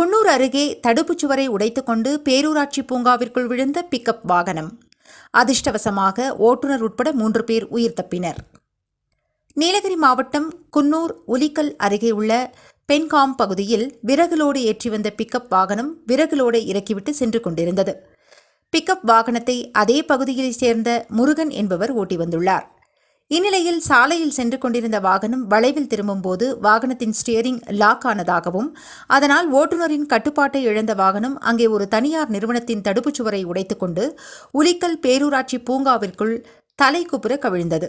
குன்னூர் அருகே தடுப்புச் சுவரை உடைத்துக்கொண்டு பேரூராட்சி பூங்காவிற்குள் விழுந்த பிக்கப் வாகனம். அதிர்ஷ்டவசமாக ஓட்டுநர் உட்பட மூன்று பேர் உயிர் தப்பினர். நீலகிரி மாவட்டம் குன்னூர் உலிக்கல் அருகே உள்ள பென்காம் பகுதியில் விறகுலோடு ஏற்றி வந்த பிக்கப் வாகனம் விறகுலோடு இறக்கிவிட்டு சென்று கொண்டிருந்தது. பிக்கப் வாகனத்தை அதே பகுதியைச் சேர்ந்த முருகன் என்பவர் ஓட்டி வந்துள்ளார். இந்நிலையில் சாலையில் சென்று கொண்டிருந்த வாகனம் வளைவில் திரும்பும்போது வாகனத்தின் ஸ்டியரிங் லாக் ஆனதாகவும் அதனால் ஓட்டுநரின் கட்டுப்பாட்டை இழந்த வாகனம் அங்கே ஒரு தனியார் நிறுவனத்தின் தடுப்புச் சுவரை உடைத்துக்கொண்டு உலிக்கல் பேரூராட்சி பூங்காவிற்குள் தலைக்குப்புற கவிழ்ந்தது.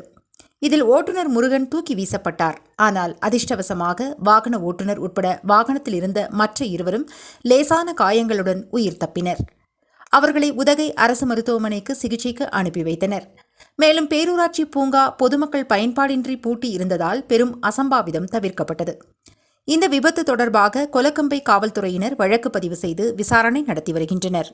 இதில் ஓட்டுநர் முருகன் தூக்கி வீசப்பட்டார். ஆனால் அதிர்ஷ்டவசமாக வாகன ஓட்டுநர் உட்பட வாகனத்தில் இருந்த மற்ற இருவரும் லேசான காயங்களுடன் உயிர் தப்பினர். அவர்களை உதகை அரசு மருத்துவமனைக்கு சிகிச்சைக்கு அனுப்பி வைத்தனர். மேலும் பேரூராட்சி பூங்கா பொதுமக்கள் பயன்பாடின்றி பூட்டி இருந்ததால் பெரும் அசம்பாவிதம் தவிர்க்கப்பட்டது. இந்த விபத்து தொடர்பாக கொலக்கம்பை காவல்துறையினர் வழக்கு பதிவு செய்து விசாரணை நடத்தி வருகின்றனர்.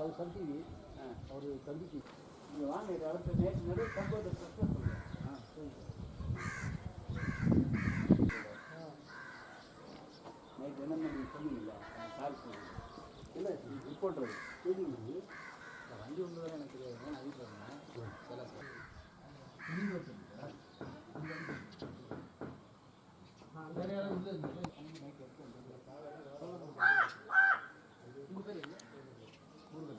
அவர் தம்பிக்கு நீங்கள் வாங்க இடத்துல நேற்று நடு சம்பவத்தை நைட் என்ன நீங்கள் சொன்னீங்களா கால் சொல்லுங்க இல்லை ரிப்போர்ட்டர் தெரியுங்க வண்டி ஒன்று தான் எனக்கு தெரியாது நான் வீட்டில் இருந்தேன் சில சார் வேறு யாரும் இல்லை